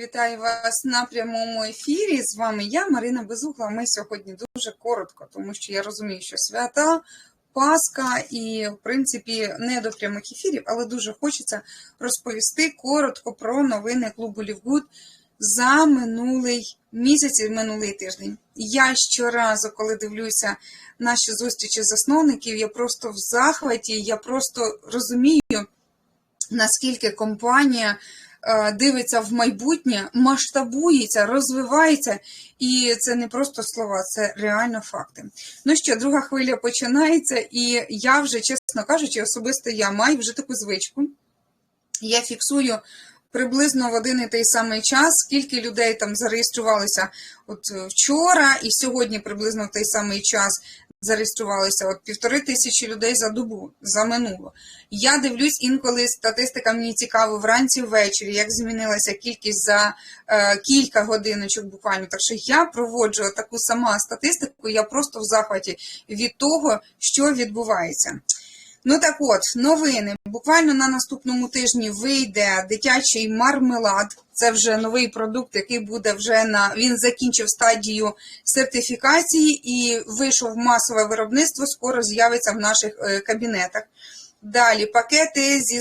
Вітаю вас на прямому ефірі. З вами я, Марина Безугла. Ми сьогодні дуже коротко, тому що я розумію, що свята, Пасха і, в принципі, не до прямих ефірів, але дуже хочеться розповісти коротко про новини клубу Лівгуд за минулий місяць і минулий тиждень. Я щоразу, коли дивлюся наші зустрічі засновників, я просто в захваті, я просто розумію, наскільки компанія дивиться в майбутнє, масштабується, розвивається, і це не просто слова, це реально факти. Ну що, друга хвиля починається, і я вже, чесно кажучи, особисто я маю вже таку звичку. Я фіксую приблизно в один і той самий час, скільки людей там зареєструвалися от вчора, і сьогодні приблизно в той самий час зареєструвалися от півтори тисячі людей за добу, за минуло. Я дивлюсь інколи статистика мені цікаво вранці ввечері, як змінилася кількість за е, кілька годиночок буквально. Так що я проводжу таку сама статистику, я просто в захваті від того, що відбувається. Ну так от, новини. Буквально на наступному тижні вийде дитячий мармелад. Це вже новий продукт, який буде вже на він закінчив стадію сертифікації і вийшов в масове виробництво. Скоро з'явиться в наших е, кабінетах. Далі пакети зі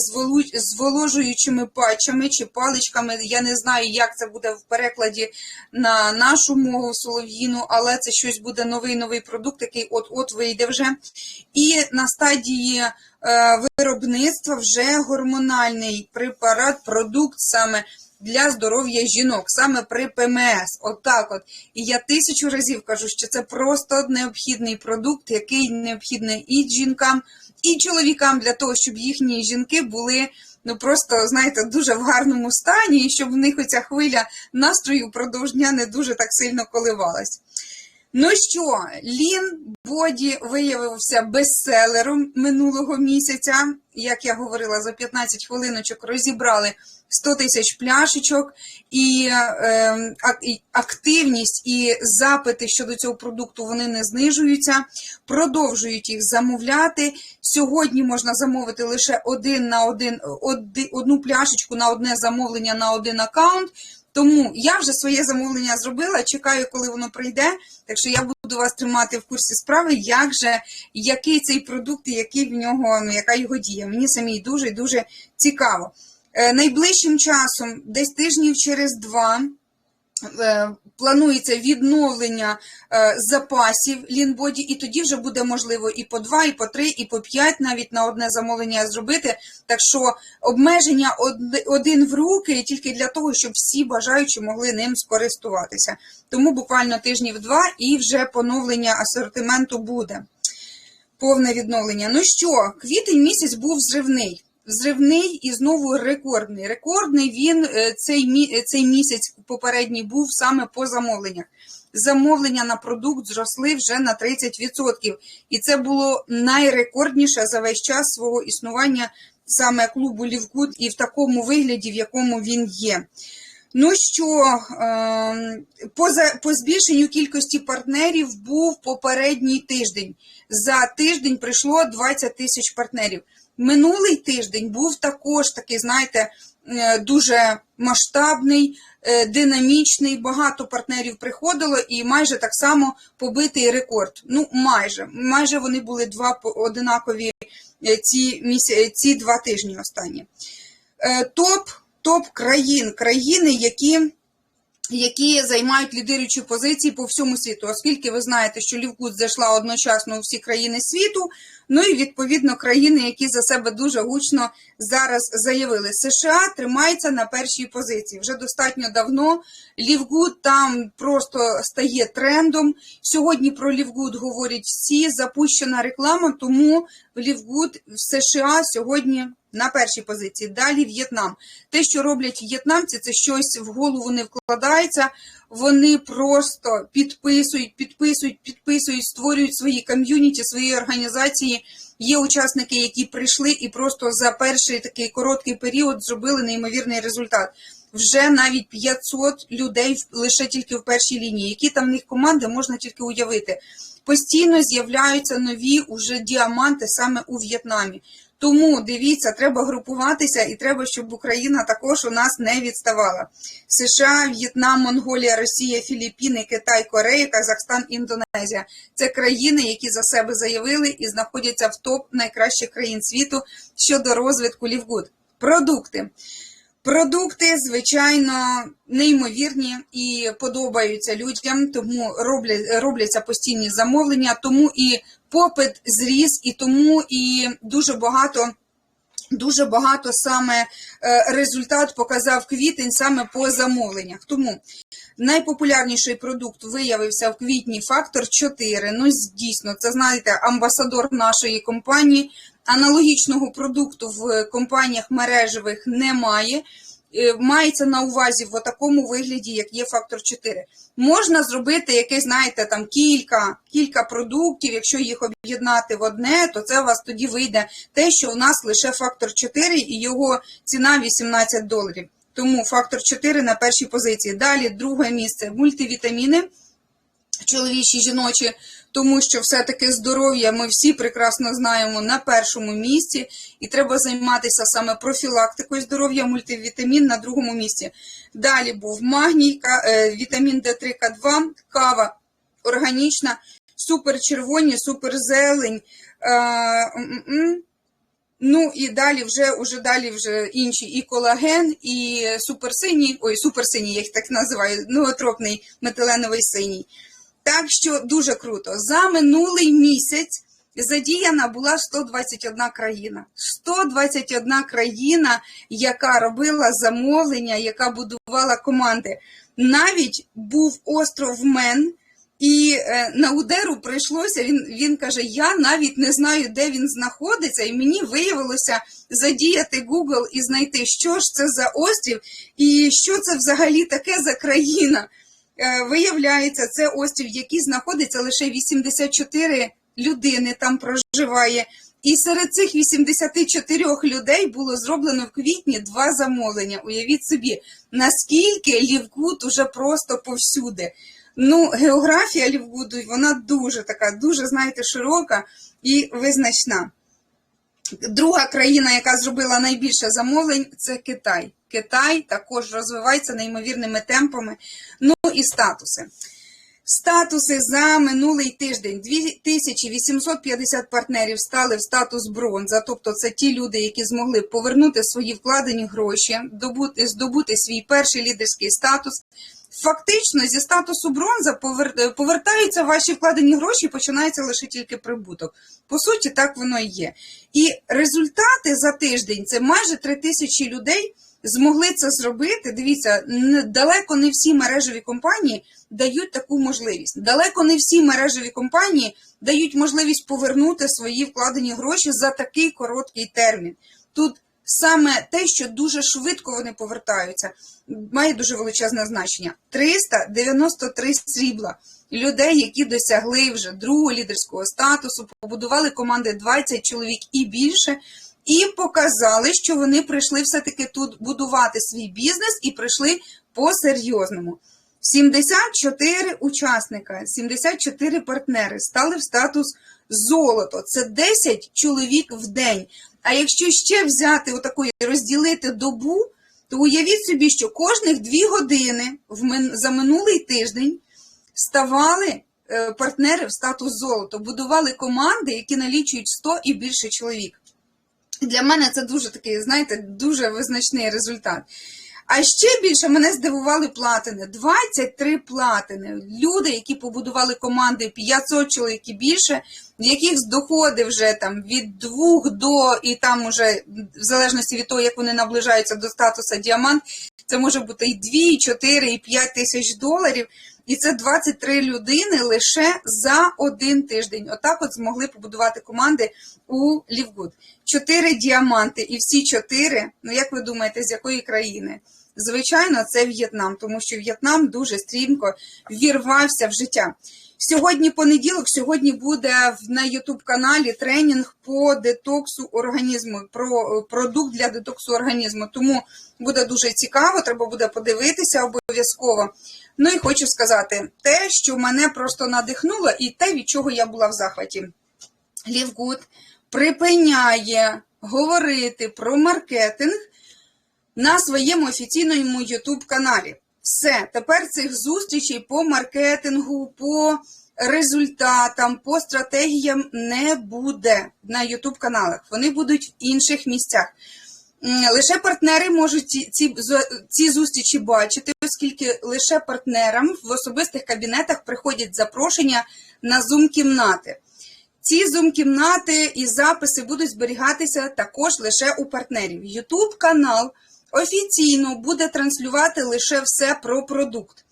зволожуючими патчами чи паличками. Я не знаю, як це буде в перекладі на нашу мову солов'їну, але це щось буде новий новий продукт, який от-от вийде вже. І на стадії е, виробництва вже гормональний препарат, продукт саме для здоров'я жінок, саме при ПМС. От, от. І я тисячу разів кажу, що це просто необхідний продукт, який необхідний і жінкам і чоловікам для того, щоб їхні жінки були ну просто, знаєте, дуже в гарному стані, і щоб в них оця хвиля настрою впродовж дня не дуже так сильно коливалась. Ну що, Лін Боді виявився бестселером минулого місяця. Як я говорила, за 15 хвилиночок розібрали 100 тисяч пляшечок, і е, активність і запити щодо цього продукту вони не знижуються, продовжують їх замовляти. Сьогодні можна замовити лише один на один, одну пляшечку на одне замовлення на один аккаунт. Тому я вже своє замовлення зробила, чекаю, коли воно прийде. Так що я буду вас тримати в курсі справи, як же, який цей продукт і який в нього, ну, яка його дія. Мені самій дуже дуже цікаво. Е, найближчим часом, десь тижнів через два, планується відновлення е, запасів лінбоді, і тоді вже буде можливо і по два, і по три, і по п'ять навіть на одне замовлення зробити. Так що обмеження один в руки тільки для того, щоб всі бажаючі могли ним скористуватися. Тому буквально тижнів два і вже поновлення асортименту буде. Повне відновлення. Ну що, квітень місяць був зривний взривний і знову рекордний. Рекордний він цей цей місяць попередній був саме по замовленнях. Замовлення на продукт зросли вже на 30%. І це було найрекордніше за весь час свого існування саме клубу Лівгуд і в такому вигляді, в якому він є. Ну що, по, по збільшенню кількості партнерів був попередній тиждень. За тиждень прийшло 20 тисяч партнерів. Минулий тиждень був також такий, знаєте, е, дуже масштабний, е, динамічний. Багато партнерів приходило і майже так само побитий рекорд. Ну, майже майже вони були два одинакові е, ці місяці, ці два тижні останні. Топ топ країн, країни, які які займають лідируючі позиції по всьому світу, оскільки ви знаєте, що Лівкут зайшла одночасно у всі країни світу, ну і відповідно країни, які за себе дуже гучно зараз заявили. США тримається на першій позиції. Вже достатньо давно. Лівгуд там просто стає трендом. Сьогодні про Лівгуд говорять всі, запущена реклама, тому Лівгуд в США сьогодні на першій позиції. Далі В'єтнам. Те, що роблять в'єтнамці, це щось в голову не вкладається. Вони просто підписують, підписують, підписують, створюють свої ком'юніті, свої організації. Є учасники, які прийшли і просто за перший такий короткий період зробили неймовірний результат. Вже навіть 500 людей лише тільки в першій лінії. Які там в них команди можна тільки уявити. Постійно з'являються нові уже діаманти саме у В'єтнамі. Тому дивіться, треба групуватися і треба, щоб Україна також у нас не відставала. США, В'єтнам, Монголія, Росія, Філіппіни, Китай, Корея, Казахстан, Індонезія це країни, які за себе заявили і знаходяться в топ найкращих країн світу щодо розвитку Лівгуд. Продукти. Продукти, звичайно, неймовірні і подобаються людям, тому роблять, робляться постійні замовлення, тому і попит зріс, і тому і дуже багато. Дуже багато саме е, результат показав квітень саме по замовленнях. Тому найпопулярніший продукт виявився в квітні фактор 4. Ну, дійсно, це знаєте, амбасадор нашої компанії. Аналогічного продукту в компаніях мережевих немає. Е, Мається на увазі в такому вигляді, як є фактор 4. Можна зробити якесь, знаєте, там кілька, кілька продуктів, якщо їх об'єднати в одне, то це у вас тоді вийде те, що у нас лише фактор 4 і його ціна 18 доларів. Тому фактор 4 на першій позиції. Далі друге місце мультивітаміни чоловічі, жіночі, тому що все-таки здоров'я ми всі прекрасно знаємо на першому місці, і треба займатися саме профілактикою здоров'я, мультивітамін на другому місці. Далі був магній, е, вітамін Д3К2, кава органічна, суперчервоні, суперзелень. е. Ну і далі вже уже далі вже інші і колаген, і суперсиній, ой, суперсиній, я їх так називаю, ноотропний метиленовий синій. Так що дуже круто. За минулий місяць задіяна була 121 країна. 121 країна, яка робила замовлення, яка будувала команди. Навіть був остров Мен, і е, на Удеру прийшлося. Він, він каже: Я навіть не знаю, де він знаходиться, і мені виявилося задіяти Google і знайти, що ж це за острів, і що це взагалі таке за країна. Е, Виявляється, це острів, який знаходиться лише 84 людини там проживає. І серед цих 84 людей було зроблено в квітні два замовлення. Уявіть собі, наскільки Лівгуд уже просто повсюди. Ну, географія Лівгуду, вона дуже така, дуже, знаєте, широка і визначна. Друга країна, яка зробила найбільше замовлень, це Китай. Китай також розвивається неймовірними темпами. Ну і статуси. Статуси за минулий тиждень 2850 партнерів стали в статус бронза, тобто це ті люди, які змогли повернути свої вкладені гроші, добути, здобути свій перший лідерський статус. Фактично, зі статусу бронза повертаються ваші вкладені гроші, і починається лише тільки прибуток. По суті, так воно і є. І результати за тиждень це майже 3 тисячі людей змогли це зробити. Дивіться, далеко не всі мережеві компанії дають таку можливість. Далеко не всі мережеві компанії дають можливість повернути свої вкладені гроші за такий короткий термін. Тут саме те, що дуже швидко вони повертаються, має дуже величезне значення. 393 срібла людей, які досягли вже другого лідерського статусу, побудували команди 20 чоловік і більше, і показали, що вони прийшли все-таки тут будувати свій бізнес і прийшли по-серйозному. 74 учасника, 74 партнери стали в статус золото. Це 10 чоловік в день. А якщо ще взяти отаку і розділити добу, то уявіть собі, що кожних 2 години за минулий тиждень ставали е, партнери в статус золото, будували команди, які налічують 100 і більше чоловік. Для мене це дуже такий, знаєте, дуже визначний результат. А ще більше мене здивували платини. 23 платини. Люди, які побудували команди 500 чоловік і більше, яких доходи вже там від 2 до і там уже в залежності від того, як вони наближаються до статуса діамант, це може бути і 2, і 4, і 5 тисяч доларів. І це 23 людини лише за один тиждень. Отак от змогли побудувати команди у Лівгуд. Чотири діаманти, і всі чотири, ну як ви думаєте, з якої країни? Звичайно, це В'єтнам, тому що В'єтнам дуже стрімко вірвався в життя. Сьогодні понеділок, сьогодні буде на Ютуб каналі тренінг по детоксу організму, про продукт для детоксу організму. Тому буде дуже цікаво, треба буде подивитися обов'язково. Ну і хочу сказати те, що мене просто надихнуло, і те, від чого я була в захваті. Лівгуд припиняє говорити про маркетинг на своєму офіційному YouTube каналі. Все, тепер цих зустрічей по маркетингу, по результатам, по стратегіям не буде на YouTube каналах. Вони будуть в інших місцях. Лише партнери можуть ці, ці, ці зустрічі бачити, оскільки лише партнерам в особистих кабінетах приходять запрошення на зум-кімнати. Ці зум-кімнати і записи будуть зберігатися також лише у партнерів. YouTube канал офіційно буде транслювати лише все про продукт.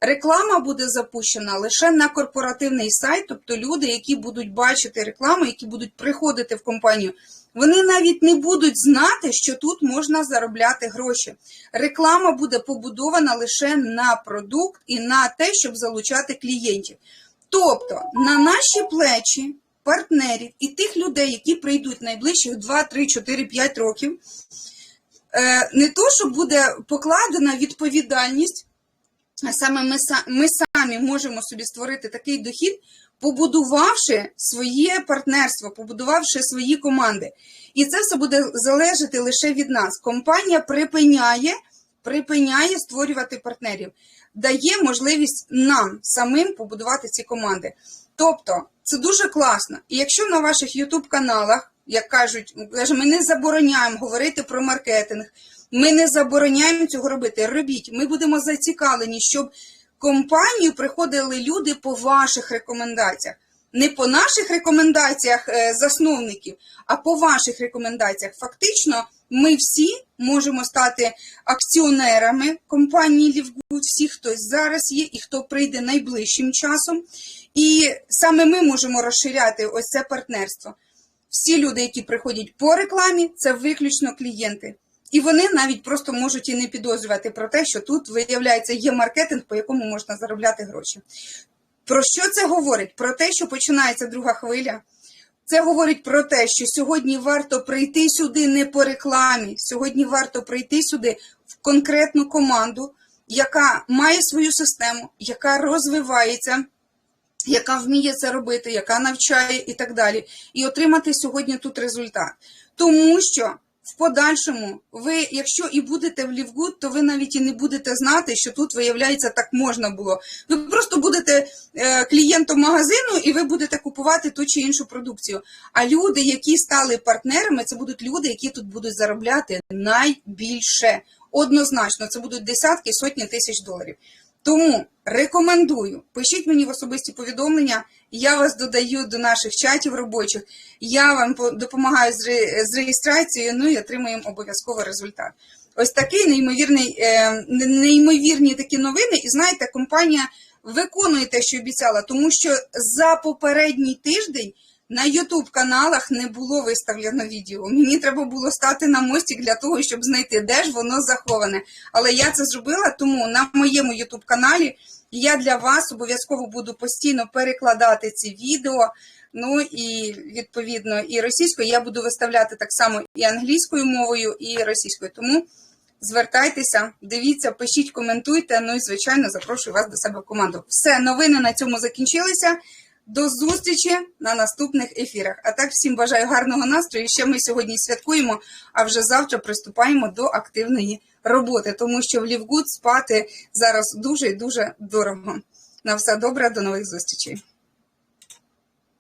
Реклама буде запущена лише на корпоративний сайт, тобто люди, які будуть бачити рекламу, які будуть приходити в компанію, вони навіть не будуть знати, що тут можна заробляти гроші. Реклама буде побудована лише на продукт і на те, щоб залучати клієнтів. Тобто на наші плечі партнерів і тих людей, які прийдуть найближчих 2, 3, 4, 5 років, не то, що буде покладена відповідальність, саме ми самі можемо собі створити такий дохід, побудувавши своє партнерство, побудувавши свої команди. І це все буде залежати лише від нас. Компанія припиняє, припиняє створювати партнерів, дає можливість нам самим побудувати ці команди. Тобто, це дуже класно. І якщо на ваших YouTube каналах, як кажуть, ми не забороняємо говорити про маркетинг, ми не забороняємо цього робити. Робіть. Ми будемо зацікавлені, щоб компанію приходили люди по ваших рекомендаціях. Не по наших рекомендаціях е, засновників, а по ваших рекомендаціях. Фактично, ми всі можемо стати акціонерами компанії Лівгуд, всі, хто зараз є і хто прийде найближчим часом. І саме ми можемо розширяти ось це партнерство. Всі люди, які приходять по рекламі, це виключно клієнти. І вони навіть просто можуть і не підозрювати про те, що тут, виявляється, є маркетинг, по якому можна заробляти гроші. Про що це говорить? Про те, що починається друга хвиля. Це говорить про те, що сьогодні варто прийти сюди не по рекламі. Сьогодні варто прийти сюди в конкретну команду, яка має свою систему, яка розвивається, яка вміє це робити, яка навчає і так далі, і отримати сьогодні тут результат. Тому що в подальшому ви, якщо і будете в Лівгуд, то ви навіть і не будете знати, що тут, виявляється, так можна було. Ви просто будете е, клієнтом магазину і ви будете купувати ту чи іншу продукцію. А люди, які стали партнерами, це будуть люди, які тут будуть заробляти найбільше. Однозначно, це будуть десятки, сотні тисяч доларів. Тому рекомендую, пишіть мені в особисті повідомлення, я вас додаю до наших чатів робочих, я вам по- допомагаю з, реєстрацією, ну і отримуємо обов'язково результат. Ось такий неймовірний, е, неймовірні такі новини. І знаєте, компанія виконує те, що обіцяла, тому що за попередній тиждень на YouTube каналах не було виставлено відео. Мені треба було стати на мостик для того, щоб знайти, де ж воно заховане. Але я це зробила, тому на моєму YouTube каналі я для вас обов'язково буду постійно перекладати ці відео. Ну і відповідно і російською я буду виставляти так само і англійською мовою, і російською. Тому звертайтеся, дивіться, пишіть, коментуйте. Ну і звичайно запрошую вас до себе в команду. Все, новини на цьому закінчилися. До зустрічі на наступних ефірах. А так всім бажаю гарного настрою. Ще ми сьогодні святкуємо, а вже завтра приступаємо до активної роботи, тому що в Лівгуд спати зараз дуже і дуже дорого. На все добре, до нових зустрічей.